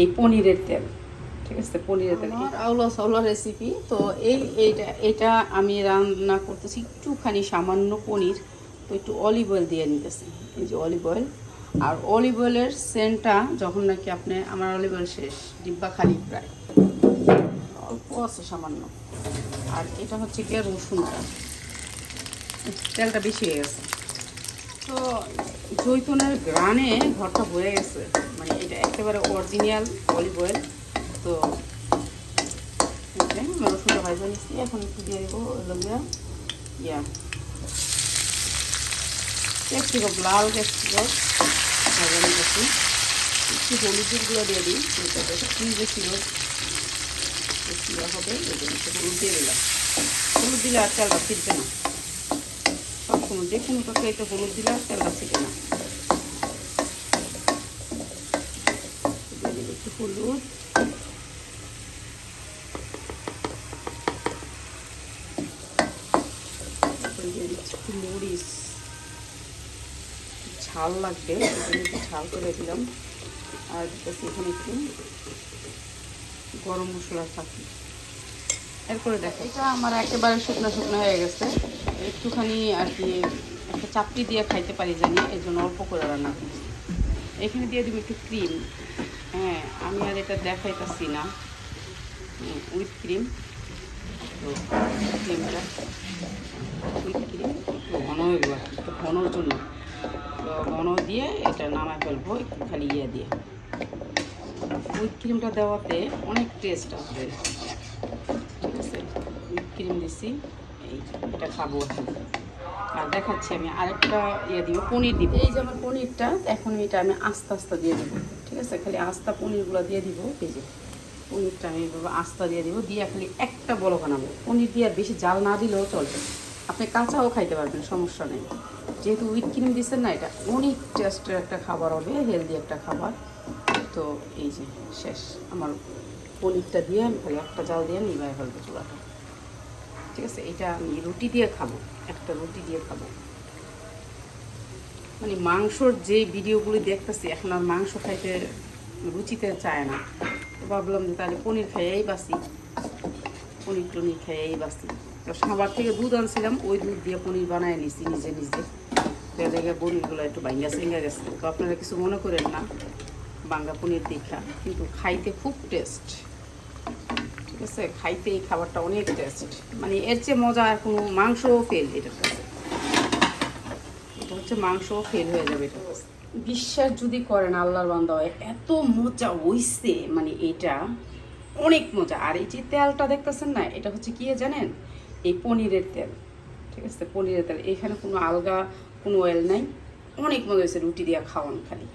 এই পনিরের তেল, ঠিক আছে? পনিরের তেল আউলা সাউলা রেসিপি তো এই এইটা, এটা আমি রান্না করতেছি একটুখানি সামান্য পনির, তো একটু অলিভ অয়েল দিয়ে নিতেছি। এই যে অলিভ অয়েল আর অলিভ অয়েলের সেন্টটা যখন নাকি আপনি, আমার অলিভ অয়েল শেষ, ডিব্বা খালি প্রায়। অল্প আছে সামান্য। আর এটা হচ্ছে গিয়ে রসুনটা তেলটা বেশি হয়ে গেছে। তো জৈতুনের গ্রানে ঘরটা ভরে গেছে। মানে এটা একেবারে অরিজিনাল অলিভ অয়েল তো রসুনটা ভাজা নিচ্ছি এখন একটু দিয়ে দেবো হলো ইয়া ক্যাপসিকাম লাল ক্যাপসিকাম ভাজা নিতেছি একটু হলুদের গুঁড়ো দিয়ে দিই। বেশি রোদ হবে হলুদ দিয়ে দিলাম। হলুদ দিলে আর চালটা ফিরবে না। সবসময় যে কোনো তরকারিতে হলুদ দিলে তেলটা ছিটে না। একটু হলুদ। মরিচ। ঝাল লাগবে একটু ঝাল করে দিলাম। আর এখানে একটু গরম মশলা থাকি এরপরে দেখো। এটা আমার একেবারে শুকনো শুকনো হয়ে গেছে। একটুখানি আর কি একটা চাপড়ি দিয়ে খাইতে পারি জানি এই জন্য অল্প করে রান্না করছি। এখানে দিয়ে দিব একটু ক্রিম। হ্যাঁ আমি আর এটা দেখাইতেছি না। উইথ ক্রিম তো ক্রিমটা উইথ ক্রিম একটু ঘন হইব একটু ঘনর জন্য। তো ঘন দিয়ে এটা নামায় ফেলব, একটু খালি ইয়ে দিয়ে। উইথ ক্রিমটা দেওয়াতে অনেক টেস্ট আসবে। ক্রিম দিছি। এই এটা খাব আর দেখাচ্ছি আমি আরেকটা ইয়ে দিব, পনির দিব। এই যে আমার পনিরটা, এখন এটা আমি আস্তে আস্তে দিয়ে দেবো। ঠিক আছে? খালি আস্তা পনিরগুলো দিয়ে দিব। এই যে, পনিরটা আমি এভাবে আস্তা দিয়ে দিব। দিয়ে খালি একটা বড় বানাবো। পনির দিয়ে আর বেশি জাল না দিলেও চলবে। আপনি কাঁচাও খাইতে পারবেন, সমস্যা নেই। যেহেতু উইথ ক্রিম দিচ্ছেন না, এটা অনেক টেস্টের একটা খাবার হবে, হেলদি একটা খাবার। তো এই যে, শেষ। আমার পনিরটা দিয়ে আমি খালি একটা জাল দিয়ে নিবাই ফেলব চুলাটা। ঠিক আছে, এটা আমি রুটি দিয়ে খাব, একটা রুটি দিয়ে খাব। মানে মাংসর যে ভিডিওগুলি দেখতেছি, এখন আর মাংস খাইতে রুচিতে চায় না। তো ভাবলাম যে তাহলে পনির খাইয়েই বাসি পনির টনির খাইয়েই বাসি তো সাবার থেকে দুধ আনছিলাম, ওই দুধ দিয়ে পনির বানায় নিছি নিজে নিজে। তো পনিরগুলো একটু ভাঙ্গা সিঙ্গা গেছে। তো আপনারা কিছু মনে করেন না বাঙ্গা পনির দেখা, কিন্তু খাইতে খুব টেস্ট ঠিক আছে খাইতে এই খাবারটা অনেক টেস্ট মানে এর চেয়ে মজা আর কোনো মাংসও ফেল এটার কাছে। এটা হচ্ছে মাংসও ফেল হয়ে যাবে এটা বিশ্বাস যদি করেন আল্লাহর বান্দা হয় এত মজা হইছে মানে এটা। অনেক মজা। আর এই যে তেলটা দেখতেছেন না, এটা হচ্ছে কি জানেন? এই পনিরের তেল। ঠিক আছে, পনিরের তেল। এখানে কোনো আলগা কোনো অয়েল নাই। অনেক মজা হয়েছে রুটি দিয়ে খাওয়ান খালি।